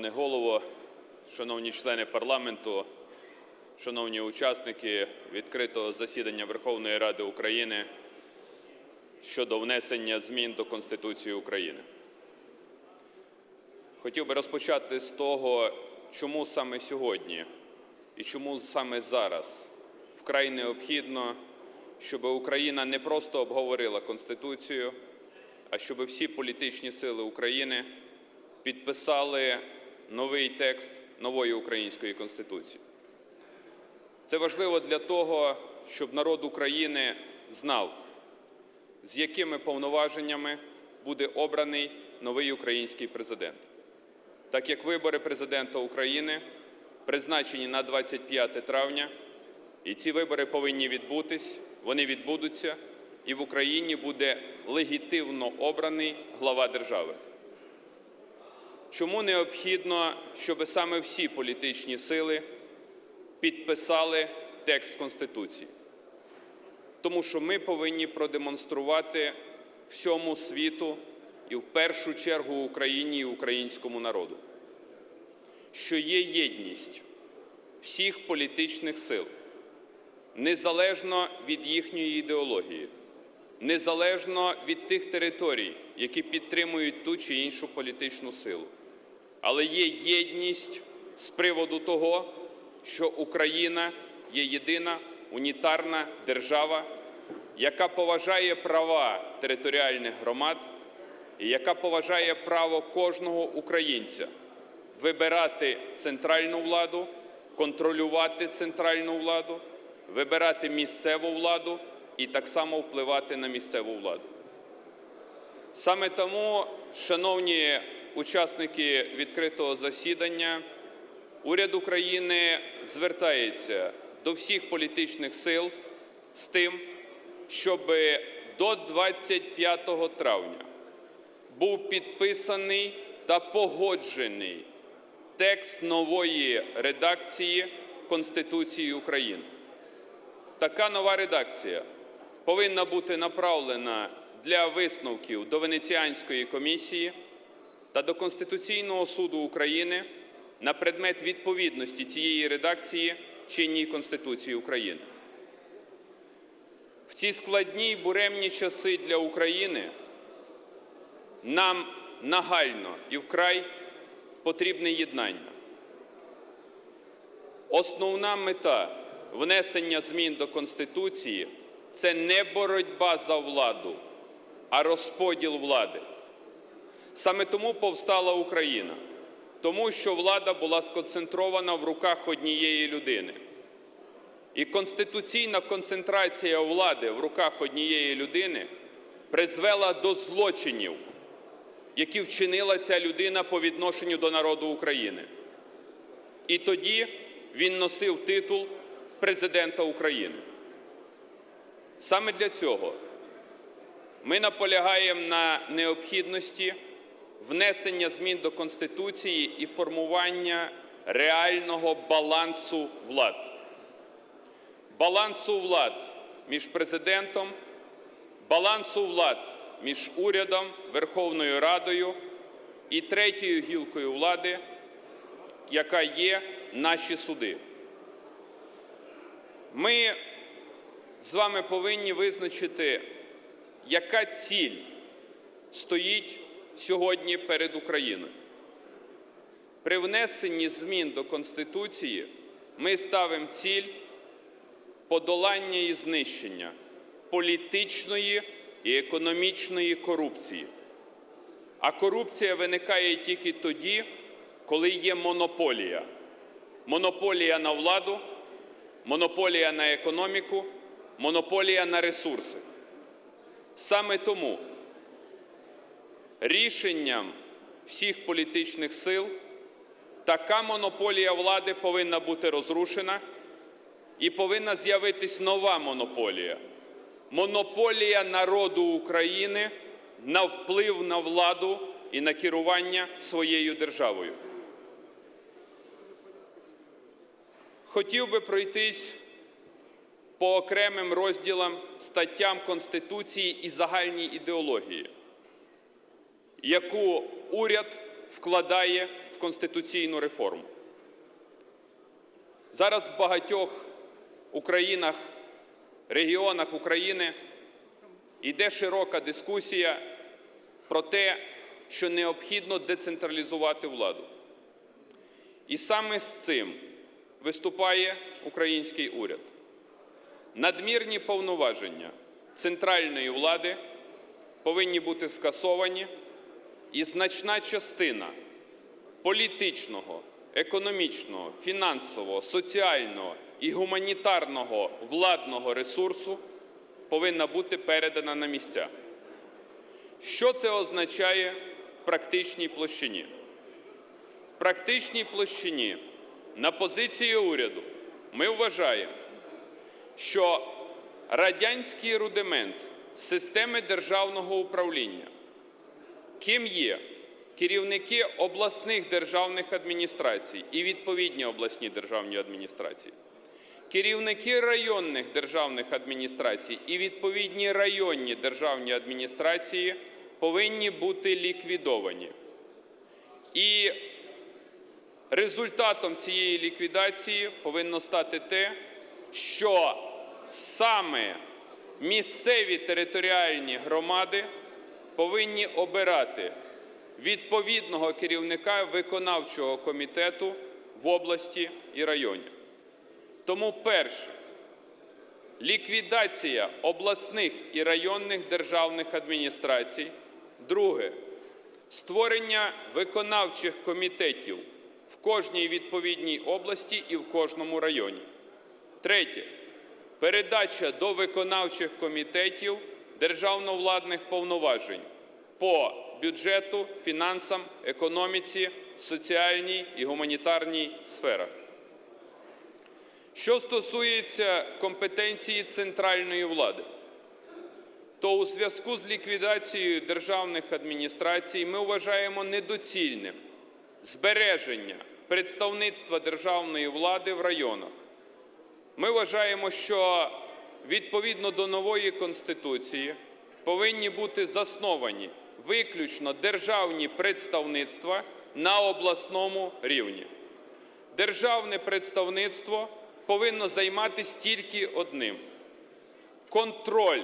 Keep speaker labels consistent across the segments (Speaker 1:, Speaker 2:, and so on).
Speaker 1: Пане голово, шановні члени парламенту, шановні учасники відкритого засідання Верховної Ради України щодо внесення змін до Конституції України. Хотів би розпочати з того, чому саме сьогодні і чому саме зараз вкрай необхідно, щоб Україна не просто обговорила Конституцію, а щоб всі політичні сили України підписали новий текст нової української конституції. Це важливо для того, щоб народ України знав, з якими повноваженнями буде обраний новий український президент. Так як вибори президента України призначені на 25 травня, і ці вибори повинні відбутись, вони відбудуться, і в Україні буде легітимно обраний глава держави. Чому необхідно, щоб саме всі політичні сили підписали текст Конституції? Тому що ми повинні продемонструвати всьому світу і в першу чергу Україні і українському народу, що є єдність всіх політичних сил, незалежно від їхньої ідеології, незалежно від тих територій, які підтримують ту чи іншу політичну силу. Але є єдність з приводу того, що Україна є єдина унітарна держава, яка поважає права територіальних громад і яка поважає право кожного українця вибирати центральну владу, контролювати центральну владу, вибирати місцеву владу і так само впливати на місцеву владу. Саме тому, шановні учасники відкритого засідання, уряд України звертається до всіх політичних сил з тим, щоб до 25 травня був підписаний та погоджений текст нової редакції Конституції України. Така нова редакція повинна бути направлена для висновків до Венеціанської комісії та до Конституційного суду України на предмет відповідності цієї редакції чинній Конституції України. В ці складні й буремні часи для України нам нагально і вкрай потрібне єднання. Основна мета внесення змін до Конституції це не боротьба за владу, а розподіл влади. Саме тому повстала Україна, тому що влада була сконцентрована в руках однієї людини. І конституційна концентрація влади в руках однієї людини призвела до злочинів, які вчинила ця людина по відношенню до народу України. І тоді він носив титул президента України. Саме для цього ми наполягаємо на необхідності внесення змін до Конституції і формування реального балансу влад. Балансу влад між президентом, балансу влад між урядом, Верховною Радою і третьою гілкою влади, яка є наші суди. Ми з вами повинні визначити, яка ціль стоїть сьогодні перед Україною. При внесенні змін до Конституції ми ставимо ціль подолання і знищення політичної і економічної корупції. А корупція виникає тільки тоді, коли є монополія. Монополія на владу, монополія на економіку, монополія на ресурси. Саме тому рішенням всіх політичних сил. Така монополія влади повинна бути розрушена і повинна з'явитись нова монополія. Монополія народу України на вплив на владу і на керування своєю державою. Хотів би пройтись по окремим розділам статтям Конституції і загальній ідеології, яку уряд вкладає в конституційну реформу. Зараз в багатьох Українах, регіонах України йде широка дискусія про те, що необхідно децентралізувати владу. І саме з цим виступає український уряд. Надмірні повноваження центральної влади повинні бути скасовані, і значна частина політичного, економічного, фінансового, соціального і гуманітарного владного ресурсу повинна бути передана на місця. Що це означає в практичній площині? В практичній площині на позиції уряду ми вважаємо, що радянський рудимент системи державного управління, ким є керівники обласних державних адміністрацій і відповідні обласні державні адміністрації, керівники районних державних адміністрацій і відповідні районні державні адміністрації повинні бути ліквідовані. І результатом цієї ліквідації повинно стати те, що саме місцеві територіальні громади повинні обирати відповідного керівника виконавчого комітету в області і районі. Тому перше ліквідація обласних і районних державних адміністрацій. Друге створення виконавчих комітетів в кожній відповідній області і в кожному районі. Третє передача до виконавчих комітетів державно-владних повноважень по бюджету, фінансам, економіці, соціальній і гуманітарній сферах. Що стосується компетенції центральної влади, то у зв'язку з ліквідацією державних адміністрацій ми вважаємо недоцільним збереження представництва державної влади в районах. Ми вважаємо, що відповідно до нової Конституції повинні бути засновані виключно державні представництва на обласному рівні. Державне представництво повинно займатися тільки одним контроль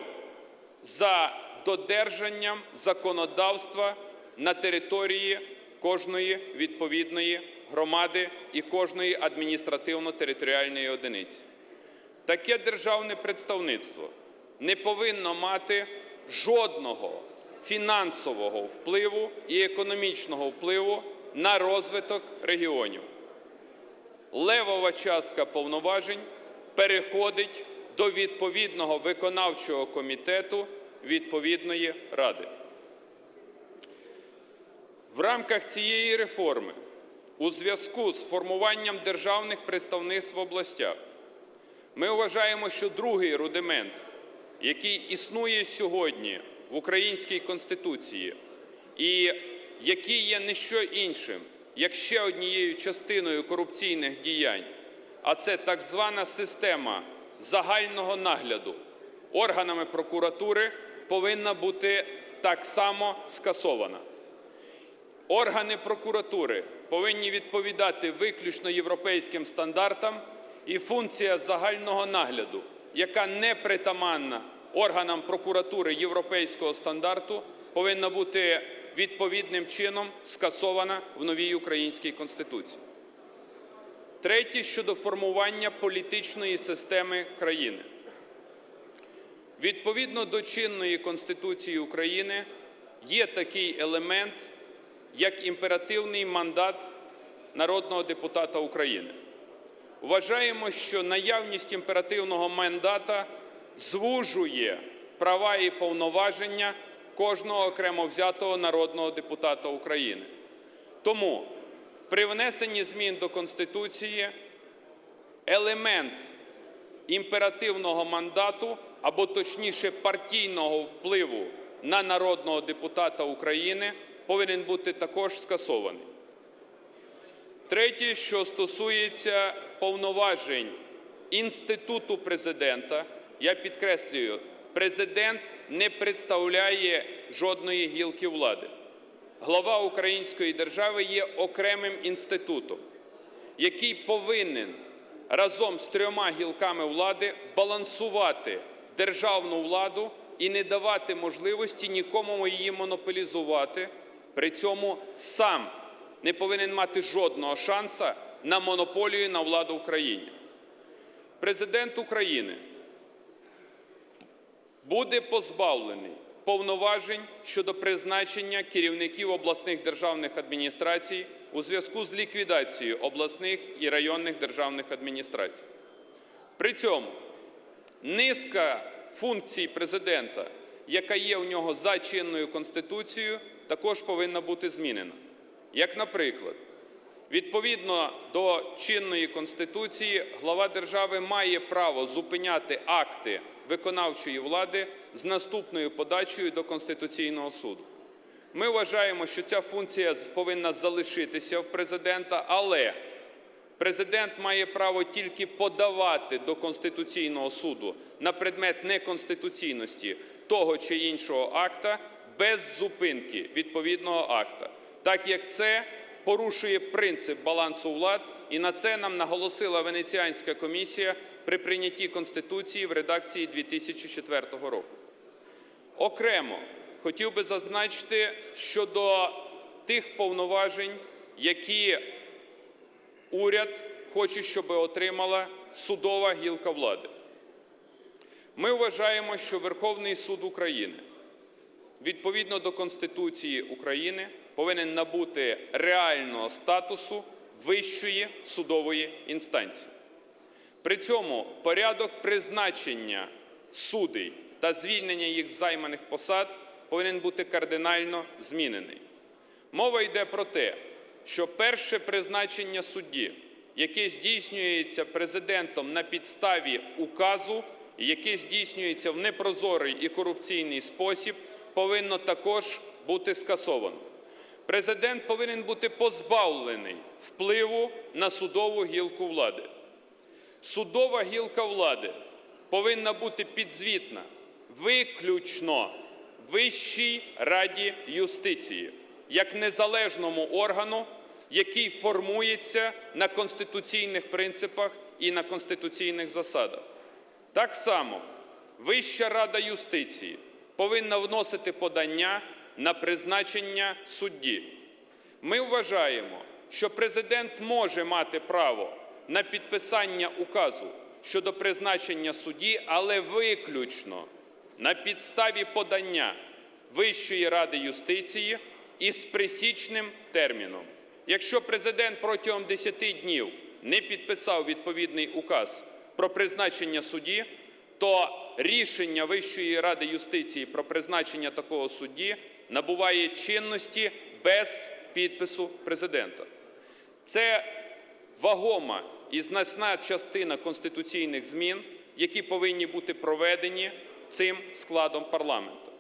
Speaker 1: за додержанням законодавства на території кожної відповідної громади і кожної адміністративно-територіальної одиниці. Таке державне представництво не повинно мати жодного фінансового впливу і економічного впливу на розвиток регіонів. Левова частка повноважень переходить до відповідного виконавчого комітету відповідної ради. В рамках цієї реформи у зв'язку з формуванням державних представництв в областях ми вважаємо, що другий рудимент, який існує сьогодні в українській Конституції, і який є не що іншим, як ще однією частиною корупційних діянь, а це так звана система загального нагляду органами прокуратури повинна бути так само скасована. Органи прокуратури повинні відповідати виключно європейським стандартам, і функція загального нагляду, яка не притаманна органам прокуратури європейського стандарту, повинна бути відповідним чином скасована в новій українській конституції. Третє щодо формування політичної системи країни. Відповідно до чинної Конституції України є такий елемент, як імперативний мандат народного депутата України. Вважаємо, що наявність імперативного мандата звужує права і повноваження кожного окремо взятого народного депутата України. Тому при внесенні змін до Конституції елемент імперативного мандату або точніше партійного впливу на народного депутата України повинен бути також скасований. Третє, що стосується повноважень інституту президента, я підкреслюю, президент не представляє жодної гілки влади. глава української держави є окремим інститутом, який повинен разом з трьома гілками влади балансувати державну владу і не давати можливості нікому її монополізувати. При цьому сам не повинен мати жодного шанса на монополію на владу в Україні. Президент України буде позбавлений повноважень щодо призначення керівників обласних державних адміністрацій у зв'язку з ліквідацією обласних і районних державних адміністрацій. При цьому низка функцій президента, яка є у нього за чинною конституцією, також повинна бути змінена. Як, наприклад, Відповідно до чинної конституції, глава держави має право зупиняти акти виконавчої влади з наступною подачею до Конституційного суду. Ми вважаємо, що ця функція повинна залишитися в президента, але президент має право тільки подавати до Конституційного суду на предмет неконституційності того чи іншого акта без зупинки відповідного акта, так як це порушує принцип балансу влад, і на це нам наголосила Венеціанська комісія при прийнятті Конституції в редакції 2004 року. Окремо хотів би зазначити щодо тих повноважень, які уряд хоче, щоб отримала судова гілка влади. Ми вважаємо, що Верховний суд України відповідно до Конституції України повинен набути реального статусу вищої судової інстанції. При цьому порядок призначення судей та звільнення їх з займаних посад повинен бути кардинально змінений. Мова йде про те, що перше призначення судді, яке здійснюється президентом на підставі указу, яке здійснюється в непрозорий і корупційний спосіб, повинно також бути скасовано. Президент повинен бути позбавлений впливу на судову гілку влади. Судова гілка влади повинна бути підзвітна виключно Вищій раді юстиції як незалежному органу, який формується на конституційних принципах і на конституційних засадах. Так само Вища рада юстиції повинна вносити подання на призначення судді. Ми вважаємо, що президент може мати право на підписання указу щодо призначення судді, але виключно на підставі подання Вищої ради юстиції із присічним терміном. Якщо президент протягом 10 днів не підписав відповідний указ про призначення судді, то рішення Вищої ради юстиції про призначення такого судді набуває чинності без підпису президента. Це вагома і значна частина конституційних змін, які повинні бути проведені цим складом парламенту.